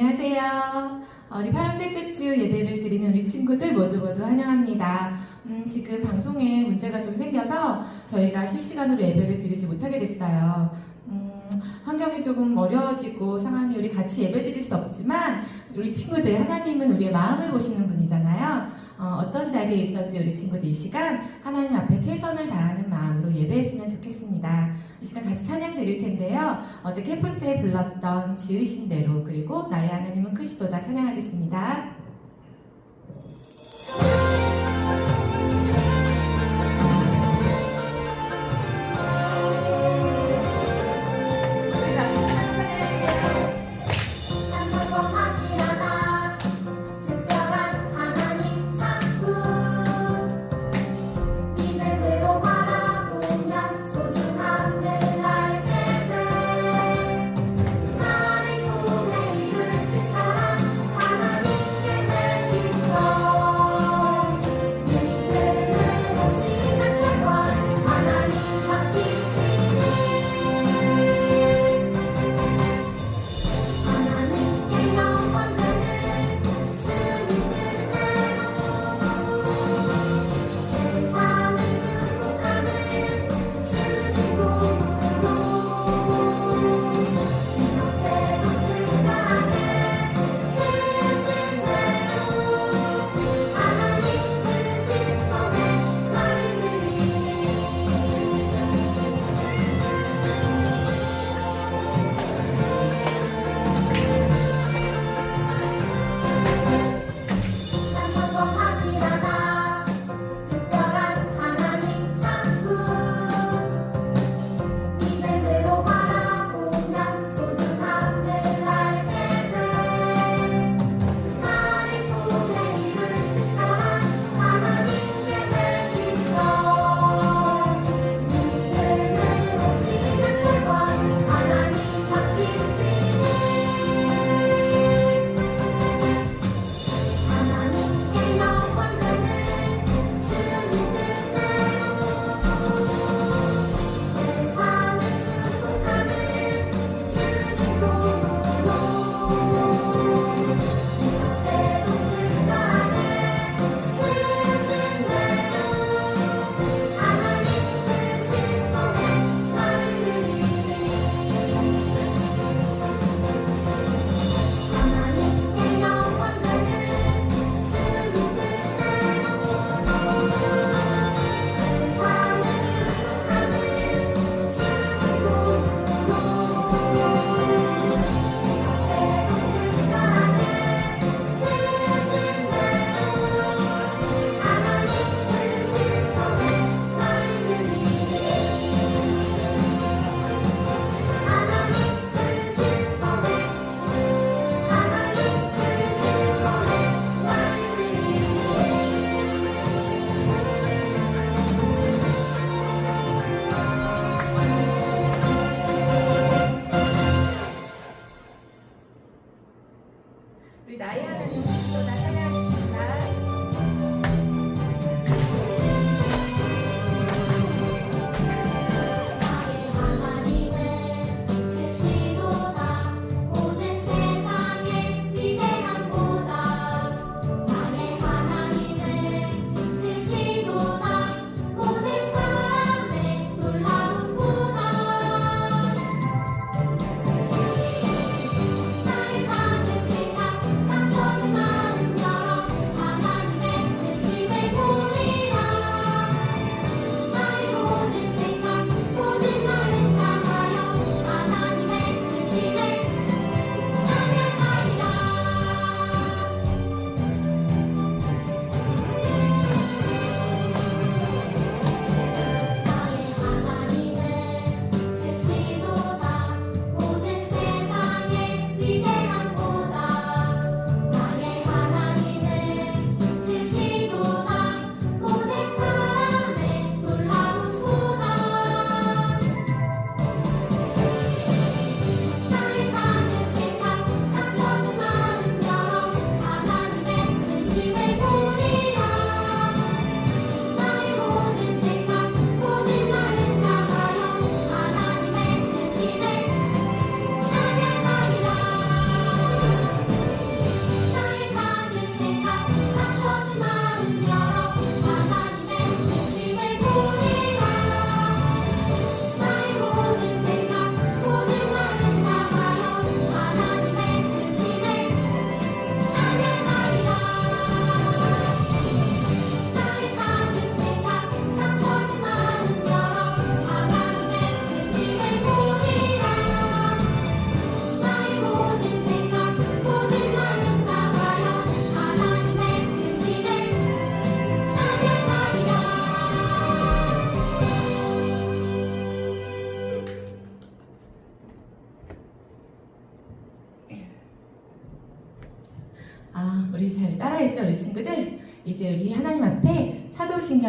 안녕하세요. 어, 우리 8월 셋째 주 예배를 드리는 우리 친구들 모두 모두 환영합니다. 음, 지금 방송에 문제가 좀 생겨서 저희가 실시간으로 예배를 드리지 못하게 됐어요. 음, 환경이 조금 어려워지고 상황이 우리 같이 예배 드릴 수 없지만 우리 친구들 하나님은 우리의 마음을 보시는 분이잖아요. 어, 떤 자리에 있던지 우리 친구들 이 시간 하나님 앞에 최선을 다하는 마음으로 예배했으면 좋겠습니다. 이 시간 같이 찬양 드릴 텐데요. 어제 캠프 때 불렀던 지으신 대로 그리고 나의 하나님은 크시도다 찬양하겠습니다.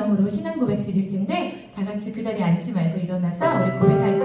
사도신경으로 신앙 고백 드릴 텐데 다 같이 그 자리에 앉지 말고 일어나서 우리 고백할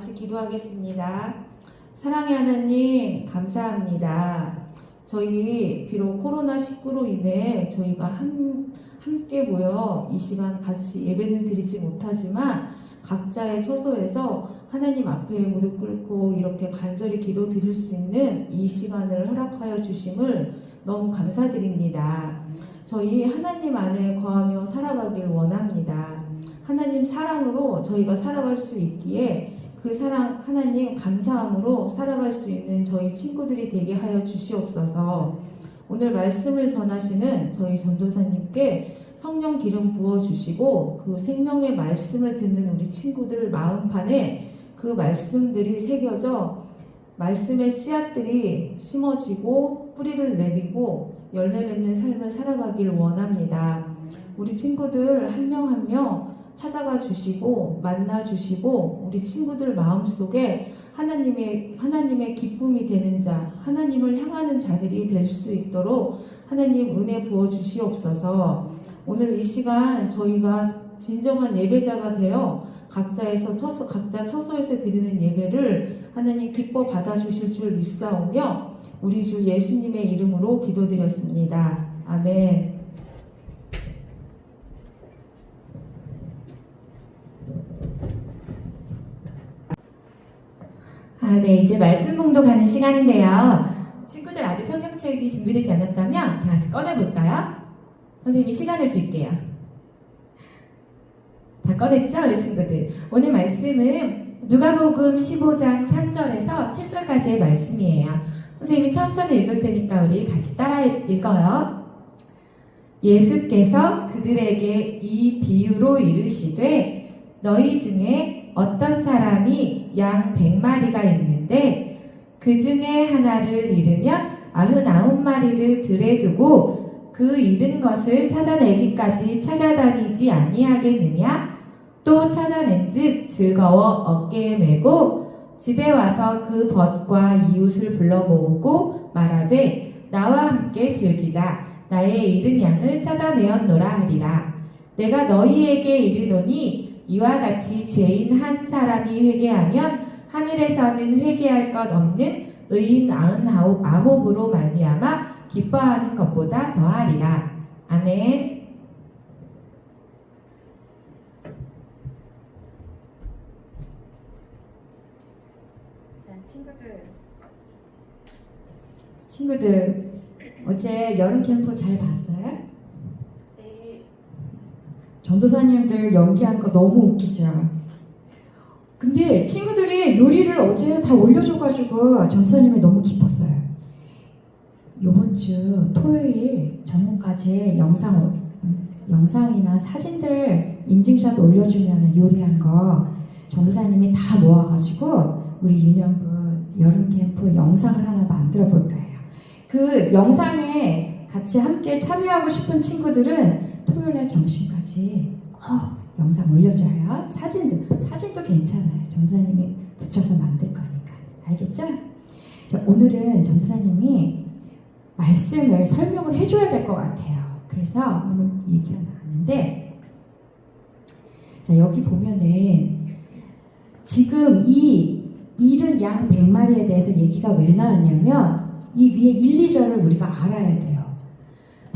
같이 기도하겠습니다. 사랑의 하나님 감사합니다. 저희 비록 코로나 19로 인해 저희가 한, 함께 모여 이 시간 같이 예배는 드리지 못하지만 각자의 처소에서 하나님 앞에 무릎 꿇고 이렇게 간절히 기도 드릴 수 있는 이 시간을 허락하여 주심을 너무 감사드립니다. 저희 하나님 안에 거하며 살아가길 원합니다. 하나님 사랑으로 저희가 살아갈 수 있기에 그 사랑 하나님 감사함으로 살아갈 수 있는 저희 친구들이 되게 하여 주시옵소서. 오늘 말씀을 전하시는 저희 전도사님께 성령 기름 부어 주시고 그 생명의 말씀을 듣는 우리 친구들 마음판에 그 말씀들이 새겨져 말씀의 씨앗들이 심어지고 뿌리를 내리고 열매 맺는 삶을 살아가길 원합니다. 우리 친구들 한 명 한명 찾아가 주시고 만나 주시고 우리 친구들 마음속에 하나님의 하나님의 기쁨이 되는 자, 하나님을 향하는 자들이 될 수 있도록 하나님 은혜 부어 주시옵소서. 오늘 이 시간 저희가 진정한 예배자가 되어 각자에서 처소 각자 처소에서 드리는 예배를 하나님 기뻐 받아 주실 줄 믿사오며 우리 주 예수님의 이름으로 기도드렸습니다. 아멘. 아, 네, 이제 말씀 봉독 하는 시간인데요. 친구들 아직 성경책이 준비되지 않았다면 다 같이 꺼내볼까요? 선생님이 시간을 줄게요. 다 꺼냈죠, 우리 친구들? 오늘 말씀은 누가복음 15장 3절에서 7절까지의 말씀이에요. 선생님이 천천히 읽을 테니까 우리 같이 따라 읽어요. 예수께서 그들에게 이 비유로 이르시되 너희 중에 어떤 사람이 양 백마리가 있는데 그 중에 하나를 잃으면 아흔아홉 마리를 들에 두고 그 잃은 것을 찾아내기까지 찾아다니지 아니하겠느냐? 또 찾아낸즉 즐거워 어깨에 메고 집에 와서 그 벗과 이웃을 불러 모으고 말하되 나와 함께 즐기자 나의 잃은 양을 찾아내었노라 하리라. 내가 너희에게 이르노니 이와 같이 죄인 한 사람이 회개하면 하늘에서는 회개할 것 없는 의인 아흔아홉 아홉으로 말미암아 기뻐하는 것보다 더하리라. 아멘. 자, 친구들. 친구들 어제 여름 캠프 잘 봤어요? 네. 전도사님들 연기한 거 너무 웃기죠. 근데 친구들이 요리를 어제 다 올려줘가지고 전도사님이 너무 기뻤어요. 요번 주 토요일 저녁까지 영상 영상이나 사진들 인증샷 올려주면 요리한 거 전도사님이 다 모아가지고 우리 유년부 여름 캠프 영상을 하나 만들어 볼 거예요. 그 영상에 같이 함께 참여하고 싶은 친구들은 토요일날 점심까지 꼭 영상 올려줘요. 사진도 사진도 괜찮아요. 전사님이 붙여서 만들 거니까 알겠죠? 자, 오늘은 전사님이 말씀을 설명을 해줘야 될 것 같아요. 그래서 오늘 얘기가 나왔는데 자 여기 보면은 지금 이 잃은 양 100마리에 대해서 얘기가 왜 나왔냐면 이 위에 1, 2절을 우리가 알아야 돼요.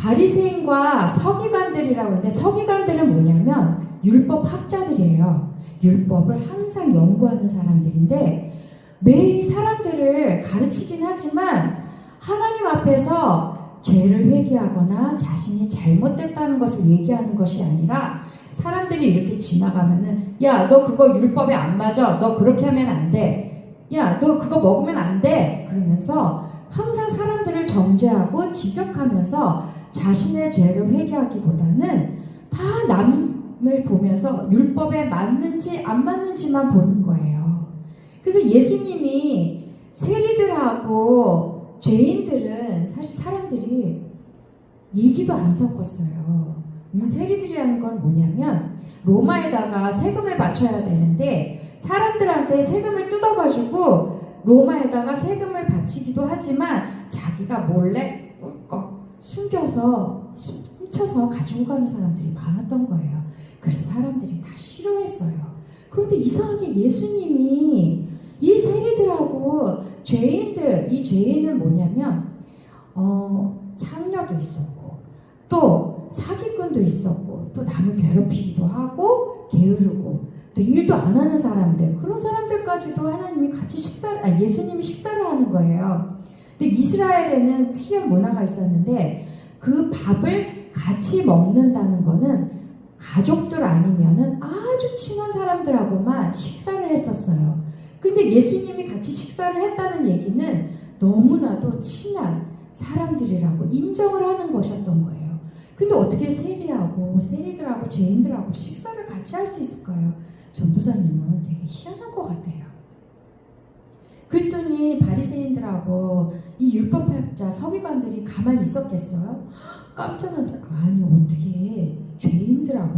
바리새인과 서기관들이라고 하는데 서기관들은 뭐냐면 율법 학자들이에요. 율법을 항상 연구하는 사람들인데 매일 사람들을 가르치긴 하지만 하나님 앞에서 죄를 회개하거나 자신이 잘못됐다는 것을 얘기하는 것이 아니라 사람들이 이렇게 지나가면은 야 너 그거 율법에 안 맞아. 너 그렇게 하면 안 돼. 야 너 그거 먹으면 안 돼. 그러면서 항상 사람들을 정죄하고 지적하면서 자신의 죄를 회개하기보다는 다 남을 보면서 율법에 맞는지 안 맞는지만 보는 거예요. 그래서 예수님이 세리들하고 죄인들은 사실 사람들이 얘기도 안 섞었어요. 음, 세리들이라는 건 뭐냐면 로마에다가 세금을 바쳐야 되는데 사람들한테 세금을 뜯어가지고 로마에다가 세금을 바치기도 하지만 자기가 몰래 숨겨서 훔쳐서 가지고 가는 사람들이 많았던 거예요. 그래서 사람들이 다 싫어했어요. 그런데 이상하게 예수님이 이 세리들하고 죄인들, 이 죄인은 뭐냐면 어, 창녀도 있었고 또 사기꾼도 있었고 또 남을 괴롭히기도 하고 게으르고 또 일도 안 하는 사람들 그런 사람들까지도 하나님이 같이 식사를 아 예수님이 식사를 하는 거예요. 근데 이스라엘에는 특이한 문화가 있었는데 그 밥을 같이 먹는다는 거는 가족들 아니면은 아주 친한 사람들하고만 식사를 했었어요. 근데 예수님이 같이 식사를 했다는 얘기는 너무나도 친한 사람들이라고 인정을 하는 것이었던 거예요. 근데 어떻게 세리하고 세리들하고 죄인들하고 식사를 같이 할 수 있을까요? 전도사님은 되게 희한한 것 같아요. 그랬더니 바리새인들하고 이 율법학자 서기관들이 가만히 있었겠어요? 깜짝 놀라서 아니 어떻게 죄인들하고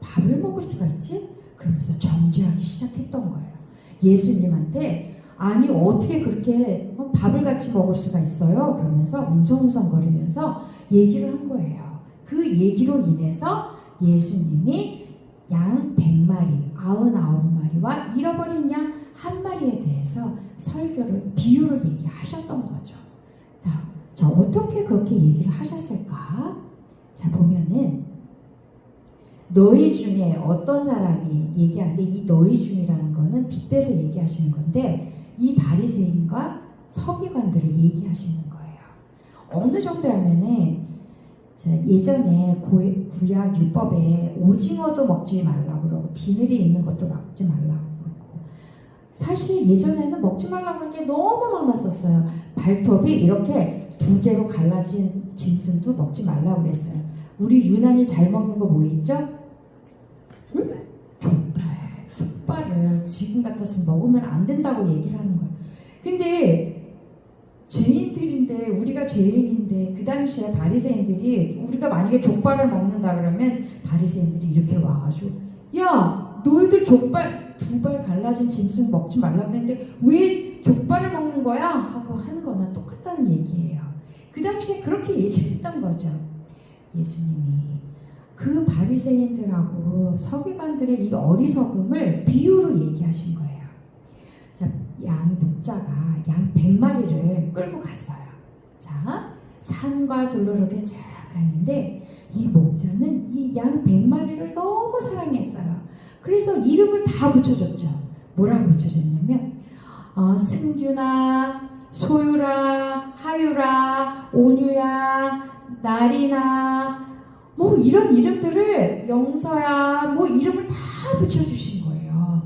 밥을 먹을 수가 있지? 그러면서 정죄하기 시작했던 거예요. 예수님한테 아니 어떻게 그렇게 어, 밥을 같이 먹을 수가 있어요? 그러면서 웅성웅성거리면서 얘기를 한 거예요. 그 얘기로 인해서 예수님이 양 100마리, 99마리와 잃어버린 양 한 마리에 대해서 설교를 비유를 얘기하셨던 거죠. 자, 자, 어떻게 그렇게 얘기를 하셨을까? 자, 보면은 너희 중에 어떤 사람이 얘기하는데 이 너희 중이라는 거는 빗대서 얘기하시는 건데 이 바리새인과 서기관들을 얘기하시는 거예요. 어느 정도냐면은 자, 예전에 고, 구약 율법에 오징어도 먹지 말라고 그러고 비늘이 있는 것도 먹지 말라고 그러고 사실 예전에는 먹지 말라고 한 게 너무 많았었어요. 발톱이 이렇게 두 개로 갈라진 짐승도 먹지 말라고 그랬어요. 우리 유난히 잘 먹는 거 뭐 있죠? 응? 족발. 족발을 지금 같았으면 먹으면 안 된다고 얘기를 하는 거예요. 근데 죄인들인데 우리가 죄인인데 그 당시에 바리새인들이 우리가 만약에 족발을 먹는다 그러면 바리새인들이 이렇게 와가지고 야 너희들 족발 두 발 갈라진 짐승 먹지 말라 그랬는데 왜 족발을 먹는 거야 하고 하는 거나 똑같다는 얘기예요. 그 당시에 그렇게 얘기를 했던 거죠. 예수님이 그 바리새인들하고 서기관들의 이 어리석음을 비유로 얘기하신 거예요. 자, 양 목자가 양 100마리를 끌고 갔어요. 자, 산과 둘러렇게 쫙 가는데 이 목자는 이 양 100마리를 너무 사랑했어요. 그래서 이름을 다 붙여줬죠. 뭐라고 붙여줬냐면 어, 승규나 소유라 하유라 온유야 나리나 뭐 이런 이름들을 영서야 뭐 이름을 다 붙여주신 거예요.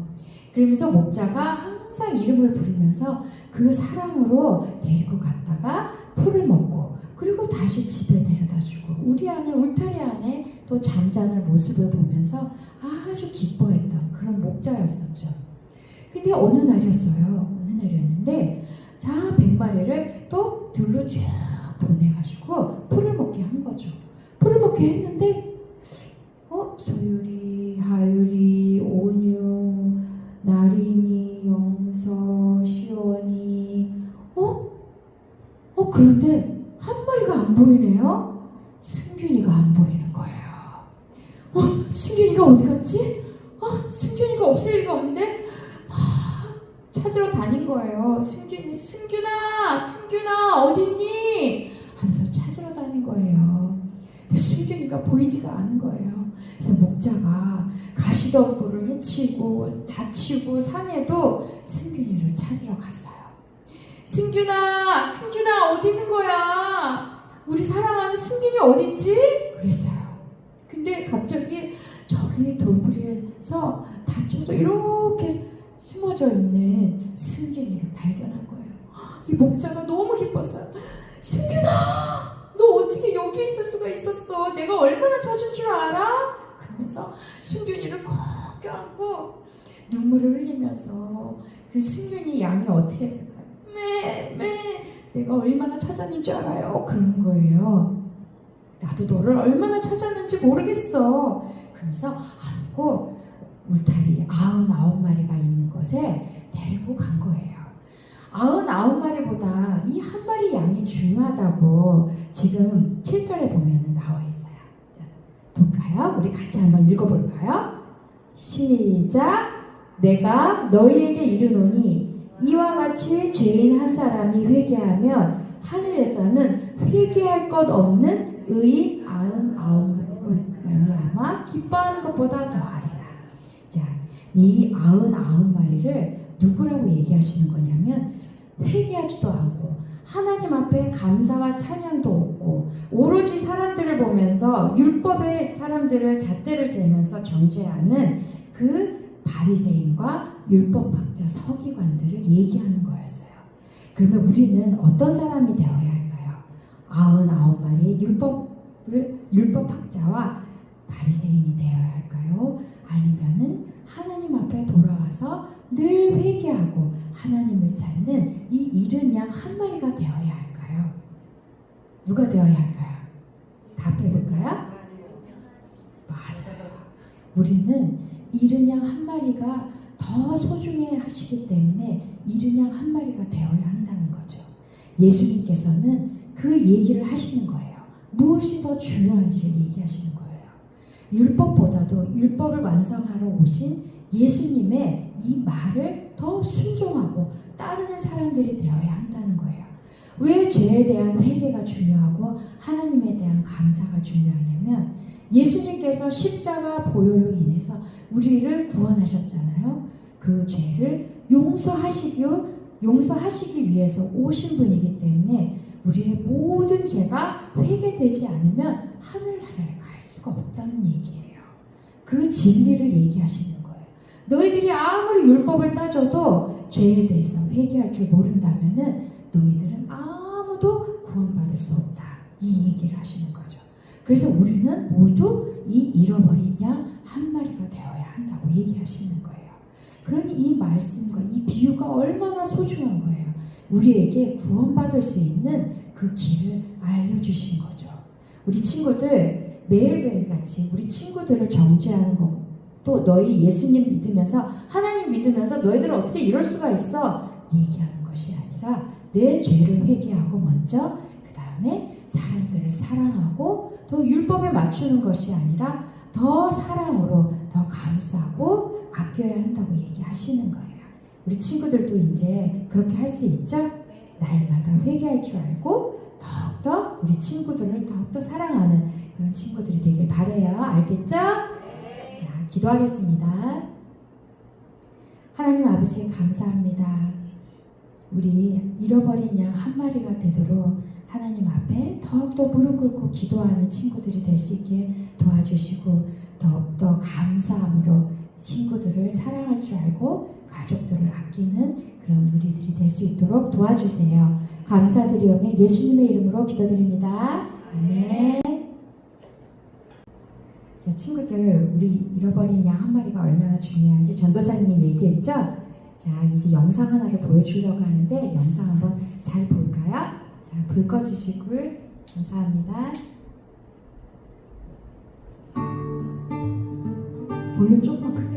그러면서 목자가 항상 이름을 부르면서 그 사랑으로 데리고 갔다가 풀을 먹고 그리고 다시 집에 데려다 주고 우리 안에 울타리 안에 또 잠자는 모습을 보면서 아주 기뻐했던 그런 목자였었죠. 근데 어느 날이었어요. 어느 날이었는데 자 100마리를 또 들로 쭉 보내가지고 풀을 먹게 한 거죠. 풀을 먹게 했는데 어 소율이 하율이 온유 나린이 영 서 시원이 어? 어 그런데 한 마리가 안 보이네요. 승균이가 안 보이는 거예요. 어 승균이가 어디 갔지? 어 승균이가 없을 리가 없는데 아, 찾으러 다닌 거예요. 승균이 승균아 승균아 어딨니? 하면서 찾으러 다닌 거예요. 승균이가 보이지가 않은 거예요. 그래서 목자가 가시덤불을 해치고 다치고 산에도 승균이를 찾으러 갔어요. 승균아, 승균아 어디 있는 거야? 우리 사랑하는 승균이 어디 있지? 그랬어요. 근데 갑자기 저기 돌부리에서 다쳐서 이렇게 숨어져 있는 승균이를 발견한 거예요. 이 목자가 너무 기뻤어요. 승균아, 너 어떻게 여기 있을 수가 있었어? 내가 얼마나 찾은 줄 알아? 그러면서 승균이를 꼭 껴안고 눈물을 흘리면서 그 승균이 양이 어떻게 했을까요? 매, 매, 내가 얼마나 찾았는 줄 알아요? 그러는 거예요. 나도 너를 얼마나 찾았는지 모르겠어. 그러면서 안고 울타리 아흔아홉 마리가 있는 곳에 데리고 간 거예요. 아흔아홉 마리보다 이 한 마리 양이 중요하다고 지금 7절에 보면 나와 있어요. 자, 볼까요? 우리 같이 한번 읽어볼까요? 시작. 내가 너희에게 이르노니 이와 같이 죄인 한 사람이 회개하면 하늘에서는 회개할 것 없는 의인 아흔 아홉을 말미암아 기뻐하는 것보다 더하리라. 자, 이 아흔 아홉 마리를 누구라고 얘기하시는 거냐면 회개하지도 않고 하나님 앞에 감사와 찬양도 없고 오로지 사람들을 보면서 율법의 사람들을 잣대를 재면서 정죄하는 그 바리새인과 율법학자 서기관들을 얘기하는 거였어요. 그러면 우리는 어떤 사람이 되어야 할까요? 아흔아홉 마리의 율법을 율법학자와 바리새인이 되어야 할까요? 아니면은 하나님 앞에 돌아와서 늘 회개하고 하나님을 찾는 이 이른 양한 마리가 되어야 할까요? 누가 되어야 할까요? 답해볼까요? 맞아요. 우리는 이른 양한 마리가 더 소중해 하시기 때문에 이른 양한 마리가 되어야 한다는 거죠. 예수님께서는 그 얘기를 하시는 거예요. 무엇이 더 중요한지를 얘기하시는 거예요. 율법보다도 율법을 완성하러 오신 예수님의 이 말을 더 순종하고 따르는 사람들이 되어야 한다는 거예요. 왜 죄에 대한 회개가 중요하고 하나님에 대한 감사가 중요하냐면 예수님께서 십자가 보혈로 인해서 우리를 구원하셨잖아요. 그 죄를 용서하시기, 용서하시기 위해서 오신 분이기 때문에 우리의 모든 죄가 회개되지 않으면 하늘 나라에 갈 수가 없다는 얘기예요. 그 진리를 얘기하시는. 너희들이 아무리 율법을 따져도 죄에 대해서 회개할 줄 모른다면은 너희들은 아무도 구원받을 수 없다. 이 얘기를 하시는 거죠. 그래서 우리는 모두 이 잃어버린 양한 마리가 되어야 한다고 얘기하시는 거예요. 그러니 이 말씀과 이 비유가 얼마나 소중한 거예요. 우리에게 구원받을 수 있는 그 길을 알려주신 거죠. 우리 친구들 매일매일 같이 우리 친구들을 정죄하는 거, 또 너희 예수님 믿으면서 하나님 믿으면서 너희들은 어떻게 이럴 수가 있어? 얘기하는 것이 아니라 내 죄를 회개하고 먼저 그 다음에 사람들을 사랑하고 더 율법에 맞추는 것이 아니라 더 사랑으로 더 감싸고 아껴야 한다고 얘기하시는 거예요. 우리 친구들도 이제 그렇게 할 수 있죠? 날마다 회개할 줄 알고 더욱더 우리 친구들을 더욱더 사랑하는 그런 친구들이 되길 바래요. 알겠죠? 자, 기도하겠습니다. 하나님 아버지 감사합니다. 우리 잃어버린 양 한 마리가 되도록 하나님 앞에 더욱더 무릎 꿇고 기도하는 친구들이 될 수 있게 도와주시고 더욱더 감사함으로 친구들을 사랑할 줄 알고 가족들을 아끼는 그런 우리들이 될 수 있도록 도와주세요. 감사드리오며 예수님의 이름으로 기도드립니다. 아멘. 자, 친구들, 우리 잃어버린 양 한 마리가 얼마나 중요한지 전도사님이 얘기했죠? 자, 이제 영상 하나를 보여주려고 하는데 영상 한번 잘 볼까요? 자, 불 꺼주시고 감사합니다. 볼륨 조금만 크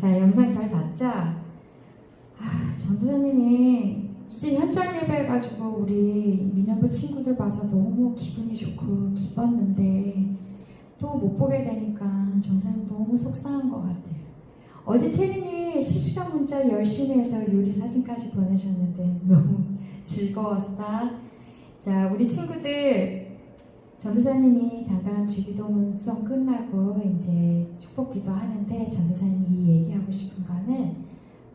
자, 영상 잘 봤죠? 아, 전도사님이 이제 현장 예배 해가지고 우리 민현부 친구들 봐서 너무 기분이 좋고 기뻤는데 또 못 보게 되니까 전사님 너무 속상한 것 같아요. 어제 채린이 실시간 문자 열심히 해서 요리 사진까지 보내셨는데 너무 즐거웠다. 자, 우리 친구들 전도사님이 잠깐 주기도문성 끝나고 이제 축복기도 하는데 전도사님이 얘기하고 싶은 거는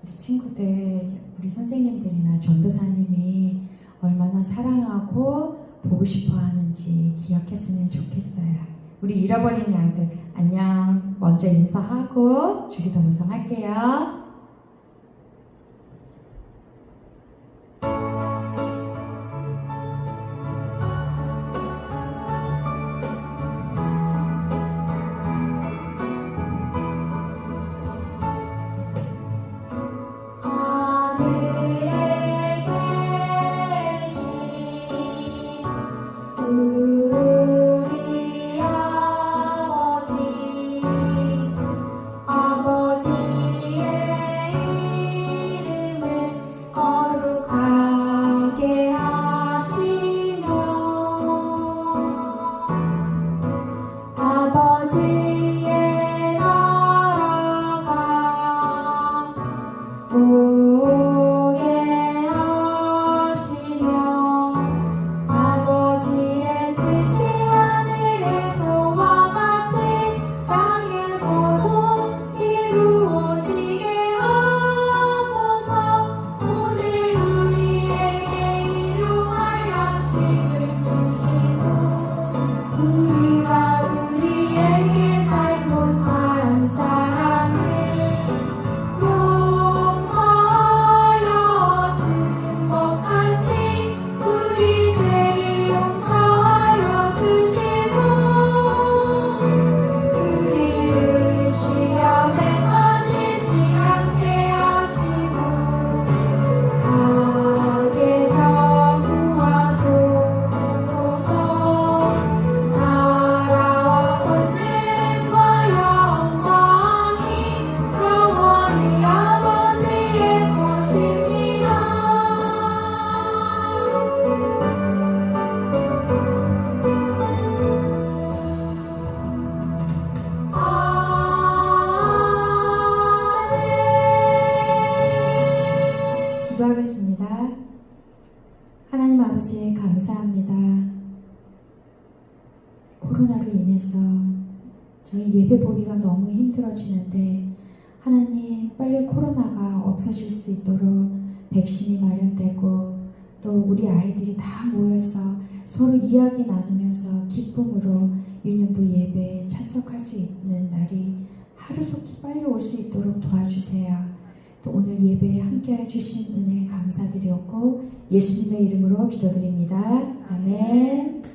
우리 친구들, 우리 선생님들이나 전도사님이 얼마나 사랑하고 보고 싶어 하는지 기억했으면 좋겠어요. 우리 잃어버린 양들 안녕 먼저 인사하고 주기도문성 할게요. 우리 아이들이 다 모여서 서로 이야기 나누면서 기쁨으로 유년부 예배에 참석할 수 있는 날이 하루속히 빨리 올 수 있도록 도와주세요. 또 오늘 예배에 함께해 주신 은혜 감사드렸고 예수님의 이름으로 기도드립니다. 아멘.